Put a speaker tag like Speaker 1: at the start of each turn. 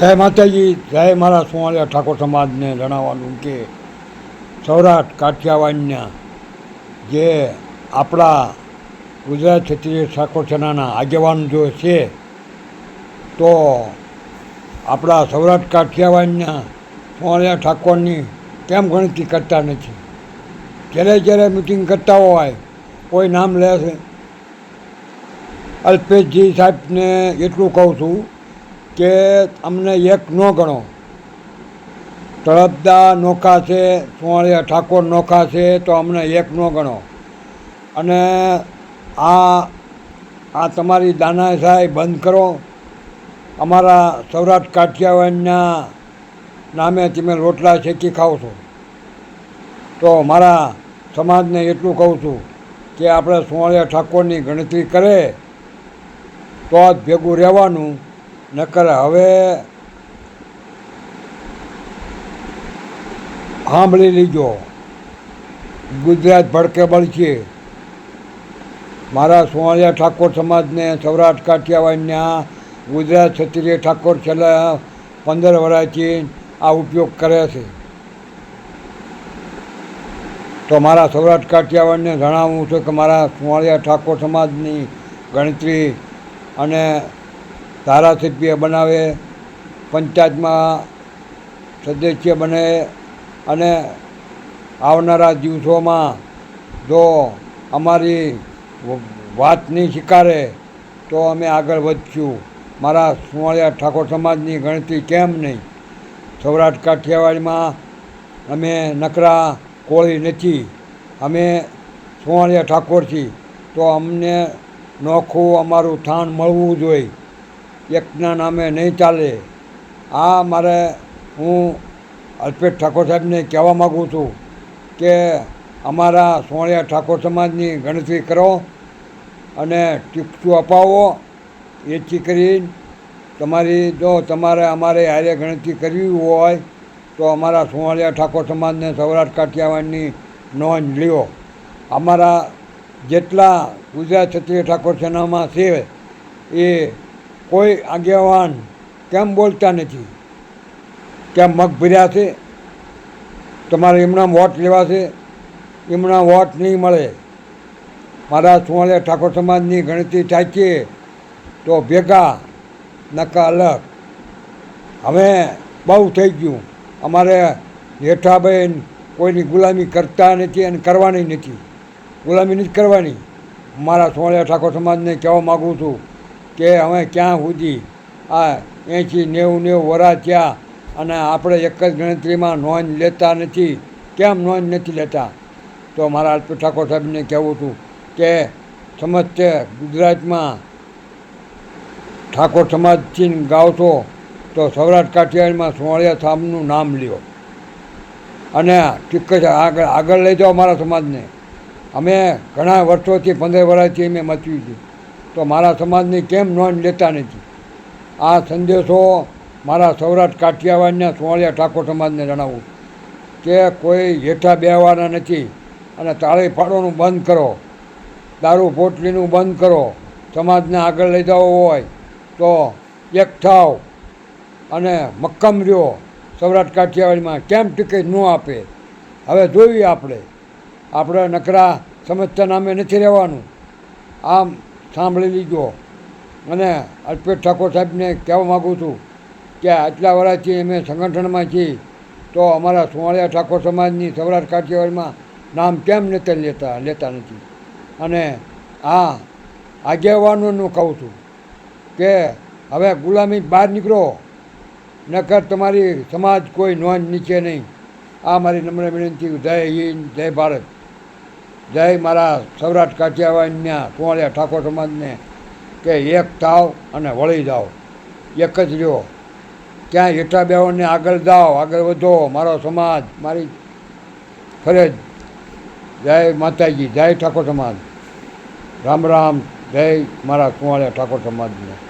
Speaker 1: જય માતાજી, જય મારા સુવાળિયા ઠાકોર સમાજને જણાવવાનું કે સૌરાષ્ટ્ર કાઠિયાવાડના જે આપણા ગુજરાત ક્ષત્રિય ઠાકોર સેનાના આગેવાન જો છે, તો આપણા સૌરાષ્ટ્ર કાઠિયાવાડના સોવાળિયા ઠાકોરની કેમ ગણતરી કરતા નથી? જ્યારે જ્યારે મિટિંગ કરતા હોય, કોઈ નામ લે છે? અલ્પેશજી સાહેબને એટલું કહું છું કે અમને એક ન ગણો. તળપદા નોખા છે સુવાળિયા ઠાકોર નોખા છે, તો અમને એક ન ગણો. અને આ આ તમારી દાના સાહેબ બંધ કરો. અમારા સૌરાષ્ટ્ર કાઠિયાવાડના નામે તમે રોટલા શેકી ખાઓ છો. તો મારા સમાજને એટલું કહું છું કે આપણે સુવાળિયા ઠાકોરની ગણતરી કરે, તો જ ભેગું રહેવાનું. નકર હવે સાંભળી લીજો. ગુજરાત ભડકે બળશે. મારા સુવાળિયા ઠાકોર સમાજને સૌરાષ્ટ્ર કાઠિયાવાડના ગુજરાત ક્ષત્રિય ઠાકોર છેલ્લા પંદર વર્ષથી આ ઉપયોગ કરે છે. તો મારા સૌરાષ્ટ્ર કાઠિયાવાડને જણાવવું છે કે મારા સુવાળિયા ઠાકોર સમાજની ગણતરી અને ધારાસભ્ય બનાવે, પંચાયતમાં સદસ્ય બને અને આવનારા દિવસોમાં જો અમારી વાતની શિકારે તો અમે આગળ વધશું. મારા સુવાળિયા ઠાકોર સમાજની ગણતરી કેમ નહીં? સૌરાષ્ટ્ર કાઠિયાવાડમાં અમે નકરા કોળી નથી. અમે સુવાળિયા ઠાકોર છીએ તો અમને નોખું અમારું સ્થાન મળવું જોઈએ. એકના નામે નહીં ચાલે. આ મારે હું અલ્પેશ ઠાકોર સાહેબને કહેવા માગું છું કે અમારા સોણિયા ઠાકોર સમાજની ગણતરી કરો અને ટીપચું અપાવો. એથી કરીને તમારી જો તમારે અમારે હારે ગણતરી કરવી હોય તો અમારા સોણિયા ઠાકોર સમાજને સૌરાષ્ટ્ર કાઠિયાવાડની નોંધ લ્યો. અમારા જેટલા ગુજરાત ક્ષત્રિય ઠાકોર સેનામાં છે એ કોઈ આગેવાન કેમ બોલતા નથી? કેમ મગ ભર્યા છે? તમારે એમના વોટ લેવા છે? એમના વોટ નહીં મળે. મારા સુવાળે ઠાકોર સમાજની ગણતરી થાય છે તો ભેગા, નકા અલગ. હવે બહુ થઈ ગયું. અમારે જેઠાબેન કોઈની ગુલામી કરતા નથી અને કરવાની નથી. ગુલામી નથી કરવાની. મારા સોળિયા ઠાકોર સમાજને કહેવા માગું છું કે હવે ક્યાં સુધી? આ એંશી નેવું નેવું વરા થયા અને આપણે એક જ ગણતરીમાં નોંધ લેતા નથી. કેમ નોંધ નથી લેતા? તો મારા અલ્પ ઠાકોર સાહેબને કહેવું છું કે સમસ્ત ગુજરાતમાં ઠાકોર સમાજથી ગાવશો તો સૌરાષ્ટ્ર કાઠિયાવાડમાં સોળિયા સામનું નામ લ્યો. અને ઠીક આગળ આગળ લઈ જાઓ મારા સમાજને. અમે ઘણા વર્ષોથી પંદર વર્ષથી અમે મચવી છે તો મારા સમાજની કેમ નોંધ લેતા નથી? આ સંદેશો મારા સૌરાષ્ટ્ર કાઠિયાવાડના સોળિયા ઠાકોર સમાજને જણાવું. કે કોઈ હેઠા બેહવાના નથી અને તાળી ફાડવાનું બંધ કરો, દારૂ પોટલીનું બંધ કરો, સમાજને આગળ લઈ જવો હોય તો એક થાવ અને મક્કમ રહ્યો સૌરાષ્ટ્ર કાઠિયાવાડીમાં. કેમ ટિકિટ ન આપે? હવે જોઈએ આપણે. આપણે નકરા સમજતા નામે નથી રહેવાનું. આમ સાંભળી લીજો અને અલ્પેશ ઠાકોર સાહેબને કહેવા માગું છું કે આટલા વર્ષથી અમે સંગઠનમાં છીએ, તો અમારા સુવાળિયા ઠાકોર સમાજની સૌરાષ્ટ્ર કાઠિયાવાડમાં નામ કેમ નથી લેતા લેતા નથી? અને આ આગેવાનોનું કહું છું કે હવે ગુલામી બહાર નીકળો, નકર તમારી સમાજ કોઈ નોંધ નીચે નહીં. આ મારી નમ્ર વિનંતી. જય હિન્દ, જય ભારત. જય મારા સૌરાષ્ટ્ર કાઠિયાવાડના કુંવળિયા ઠાકોર સમાજને કે એક થાવ અને વળી જાઓ. એક જ રહ્યો. ક્યાંય જેઠા બેહોને આગળ જાઓ, આગળ વધો, મારો સમાજ, મારી ફરજ. જય માતાજી, જય ઠાકોર સમાજ. રામ રામ, જય મારા કુંવળિયા ઠાકોર સમાજને.